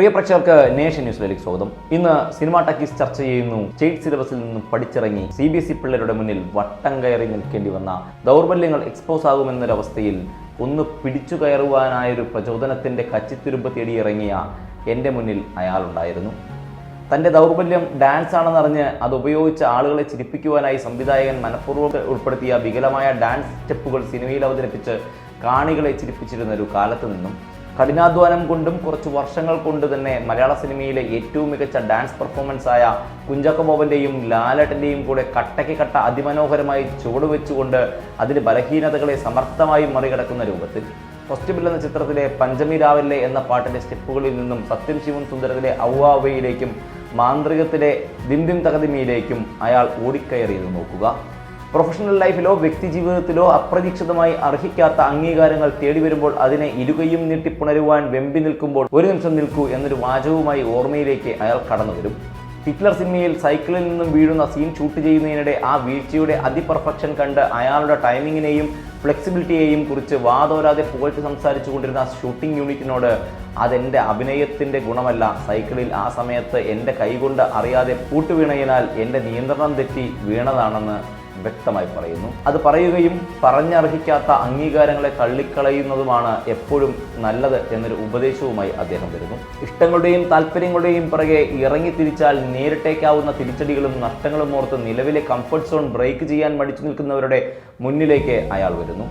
പ്രിയ പ്രേക്ഷകർക്ക് നേഷൻ ന്യൂസിലേക്ക് സ്വാഗതം. ഇന്ന് സിനിമ ടക്കീസ് ചർച്ച ചെയ്യുന്നു. സ്റ്റേറ്റ് സിലബസിൽ നിന്നും പഠിച്ചിറങ്ങി സി ബി എസ് ഇ പിള്ളേരുടെ മുന്നിൽ വട്ടം കയറി നിൽക്കേണ്ടി വന്ന ദൗർബല്യങ്ങൾ എക്സ്പോസ് ആകുമെന്നൊരവസ്ഥയിൽ ഒന്ന് പിടിച്ചു കയറുവാനായൊരു പ്രചോദനത്തിന്റെ കച്ചിത്തുരുമ്പ് തേടിയിറങ്ങിയ എന്റെ മുന്നിൽ അയാളുണ്ടായിരുന്നു. തന്റെ ദൗർബല്യം ഡാൻസ് ആണെന്നറിഞ്ഞ് അത് ഉപയോഗിച്ച് ആളുകളെ ചിരിപ്പിക്കുവാനായി സംവിധായകൻ മനഃപൂർവം ഉൾപ്പെടുത്തിയ വികലമായ ഡാൻസ് സ്റ്റെപ്പുകൾ സിനിമയിൽ അവതരിപ്പിച്ച് കാണികളെ ചിരിപ്പിച്ചിരുന്ന ഒരു കാലത്ത് നിന്നും കഠിനാധ്വാനം കൊണ്ടും കുറച്ച് വർഷങ്ങൾ കൊണ്ട് തന്നെ മലയാള സിനിമയിലെ ഏറ്റവും മികച്ച ഡാൻസ് പെർഫോമൻസ് ആയ കുഞ്ചാക്കോ ബോബന്റെയും ലാലട്ടന്റെയും കൂടെ കട്ടയ്ക്ക് കട്ട അതിമനോഹരമായി ചുവടുവെച്ചുകൊണ്ട് അതിന്റെ ബലഹീനതകളെ സമർത്ഥമായി മറികടക്കുന്ന രൂപത്തിൽ. ഹോസ്റ്റിബിൾ എന്ന ചിത്രത്തിലെ പഞ്ചമി രാവിലെ എന്ന പാട്ടിന്റെ സ്റ്റെപ്പുകളിൽ നിന്നും സത്യം ശിവൻ സുന്ദരത്തിലെ ഔവാവയിലേക്കും മാന്ത്രികത്തിലെ ദിന്ദിം തകതിമിയിലേക്കും അയാൾ ഓടിക്കയറിയത് നോക്കുക. പ്രൊഫഷണൽ ലൈഫിലോ വ്യക്തി ജീവിതത്തിലോ അപ്രതീക്ഷിതമായി അർഹിക്കാത്ത അംഗീകാരങ്ങൾ തേടി വരുമ്പോൾ അതിനെ ഇരുകയും നീട്ടി പുണരുവാൻ വെമ്പി നിൽക്കുമ്പോൾ ഒരു നിമിഷം നിൽക്കൂ എന്നൊരു വാചകവുമായി ഓർമ്മയിലേക്ക് അയാൾ കടന്നു വരും. ഹിറ്റ്ലർ സിനിമയിൽ സൈക്കിളിൽ നിന്നും വീഴുന്ന സീൻ ഷൂട്ട് ചെയ്യുന്നതിനിടെ ആ വീഴ്ചയുടെ അതിപെർഫെക്ഷൻ കണ്ട് അയാളുടെ ടൈമിങ്ങിനെയും ഫ്ലെക്സിബിലിറ്റിയെയും കുറിച്ച് വാതോരാതെ പുകഴ്ത്തി സംസാരിച്ചു കൊണ്ടിരുന്ന ഷൂട്ടിംഗ് യൂണിറ്റിനോട് അതെന്റെ അഭിനയത്തിന്റെ ഗുണമല്ല. സൈക്കിളിൽ ആ സമയത്ത് എന്റെ കൈകൊണ്ട് അറിയാതെ പൂട്ടുവീണയിനാൽ എന്റെ നിയന്ത്രണം തെറ്റി വീണതാണെന്ന് വ്യക്തമായി പറയുന്നു. അത് പറയുകയും പറഞ്ഞർഹിക്കാത്ത അംഗീകാരങ്ങളെ തള്ളിക്കളയുന്നതുമാണ് എപ്പോഴും നല്ലത് എന്നൊരു ഉപദേശവുമായി അദ്ദേഹം വരുന്നു. ഇഷ്ടങ്ങളുടെയും താല്പര്യങ്ങളുടെയും പിറകെ ഇറങ്ങി തിരിച്ചാൽ നേരിട്ടേക്കാവുന്ന തിരിച്ചടികളും നഷ്ടങ്ങളും ഓർത്ത് നിലവിലെ കംഫർട്ട് സോൺ ബ്രേക്ക് ചെയ്യാൻ മടിച്ചു നിൽക്കുന്നവരുടെ മുന്നിലേക്ക് അയാൾ വരുന്നു.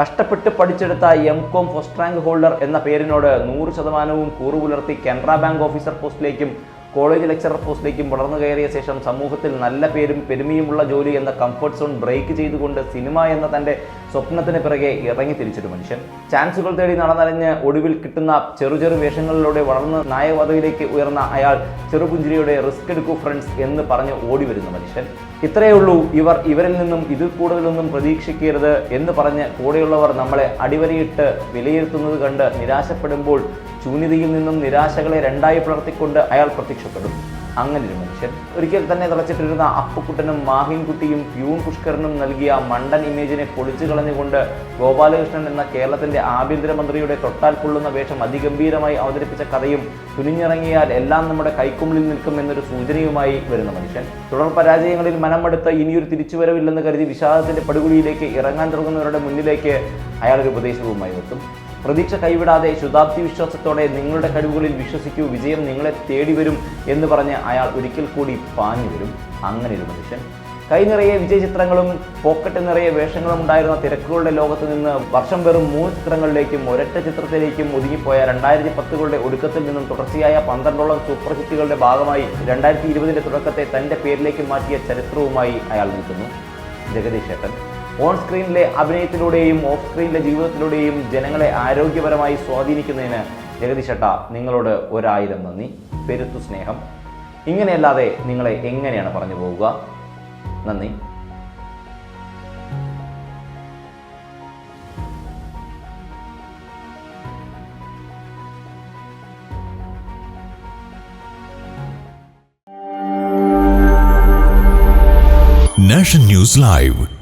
കഷ്ടപ്പെട്ട് പഠിച്ചെടുത്ത M com first rank holder എന്ന പേരിനോട് നൂറ് ശതമാനവും കൂറുപുലർത്തി കാനറ ബാങ്ക് ഓഫീസർ പോസ്റ്റിലേക്കും കോളേജ് ലെക്ചറർ പോസ്റ്റിലേക്കും വളർന്നു കയറിയ ശേഷം സമൂഹത്തിൽ നല്ല പേരും പെരുമയുമുള്ള ജോലി എന്ന കംഫർട്ട് സോൺ ബ്രേക്ക് ചെയ്തുകൊണ്ട് സിനിമ എന്ന തന്റെ സ്വപ്നത്തിന് പിറകെ ഇറങ്ങി തിരിച്ചൊരു മനുഷ്യൻ. ചാൻസുകൾ തേടി നടന്നറിഞ്ഞ് ഒടുവിൽ കിട്ടുന്ന ചെറു ചെറു വേഷങ്ങളിലൂടെ വളർന്ന് നായകപദവിയിലേക്ക് ഉയർന്ന അയാൾ ചെറുപുഞ്ചിരിയുടെ റിസ്ക് എടുക്കൂ ഫ്രണ്ട്സ് എന്ന് പറഞ്ഞ് ഓടി വരുന്ന മനുഷ്യൻ. ഇത്രയേ ഉള്ളൂ ഇവർ ഇവരിൽ നിന്നും ഇതിൽ കൂടുതലൊന്നും പ്രതീക്ഷിക്കരുത് എന്ന് പറഞ്ഞ് കൂടെയുള്ളവർ നമ്മളെ അടിവരയിട്ട് വിലയിരുത്തുന്നത് കണ്ട് നിരാശപ്പെടുമ്പോൾ ശൂന്യതയിൽ നിന്നും നിരാശകളെ രണ്ടായി പിളർത്തിക്കൊണ്ട് അയാൾ പ്രത്യക്ഷപ്പെടും. അങ്ങനെ ഒരു മനുഷ്യൻ. ഒരിക്കൽ തന്നെ തിളച്ചിട്ടിരുന്ന അപ്പുക്കുട്ടനും മാഹിൻകുട്ടിയും പ്യൂൺ പുഷ്കരനും നൽകിയ മണ്ടൻ ഇമേജിനെ പൊളിച്ചു കളഞ്ഞുകൊണ്ട് ഗോപാലകൃഷ്ണൻ എന്ന കേരളത്തിന്റെ ആഭ്യന്തരമന്ത്രിയുടെ തൊട്ടാൽ കൊള്ളുന്ന വേഷം അതിഗംഭീരമായി അവതരിപ്പിച്ച കഥയും തുനിഞ്ഞിറങ്ങിയാൽ എല്ലാം നമ്മുടെ കൈക്കുമ്പിളിൽ നിൽക്കും എന്നൊരു സൂചനയുമായി വരുന്ന മനുഷ്യൻ. തുടർ പരാജയങ്ങളിൽ മനമെടുത്ത് ഇനിയൊരു തിരിച്ചുവരവില്ലെന്ന് കരുതി വിഷാദത്തിന്റെ പടുകുഴിയിലേക്ക് ഇറങ്ങാൻ തുടങ്ങുന്നവരുടെ മുന്നിലേക്ക് അയാളൊരു ഉപദേശവുമായി എത്തും. പ്രതീക്ഷ കൈവിടാതെ ശുതാബ്ദി വിശ്വാസത്തോടെ നിങ്ങളുടെ കഴിവുകളിൽ വിശ്വസിക്കൂ വിജയം നിങ്ങളെ തേടി വരും എന്ന് പറഞ്ഞ് അയാൾ ഒരിക്കൽ കൂടി പാഞ്ഞു വരും. അങ്ങനെ ഒരു മനുഷ്യൻ. കൈ നിറയെ വിജയ ചിത്രങ്ങളും പോക്കറ്റ് നിറയെ വേഷങ്ങളും ഉണ്ടായിരുന്ന തിരക്കുകളുടെ ലോകത്ത് നിന്ന് വർഷം വെറും മൂന്ന് ചിത്രങ്ങളിലേക്കും ഒരൊറ്റ ചിത്രത്തിലേക്കും ഒതുങ്ങിപ്പോയ രണ്ടായിരത്തി പത്തുകളുടെ ഒടുക്കത്തിൽ നിന്നും തുടർച്ചയായ പന്ത്രണ്ടോളം സൂപ്പർ ഹിറ്റുകളുടെ ഭാഗമായി രണ്ടായിരത്തി ഇരുപതിന്റെ തുടക്കത്തെ തന്റെ പേരിലേക്ക് മാറ്റിയ ചരിത്രവുമായി അയാൾ നിൽക്കുന്നു. ജഗദീഷ് ഏട്ടൻ ഓൺ സ്ക്രീനിലെ അഭിനയത്തിലൂടെയും ഓഫ് സ്ക്രീനിലെ ജീവിതത്തിലൂടെയും ജനങ്ങളെ ആരോഗ്യപരമായി സ്വാധീനിക്കുന്നതിന് ജഗദീഷട്ട നിങ്ങളോട് ഒരായിരം നന്ദി. പെരുത്തു സ്നേഹം. ഇങ്ങനെയല്ലാതെ നിങ്ങളെ എങ്ങനെയാണ് പറഞ്ഞു പോവുക? നന്ദി. Nation news live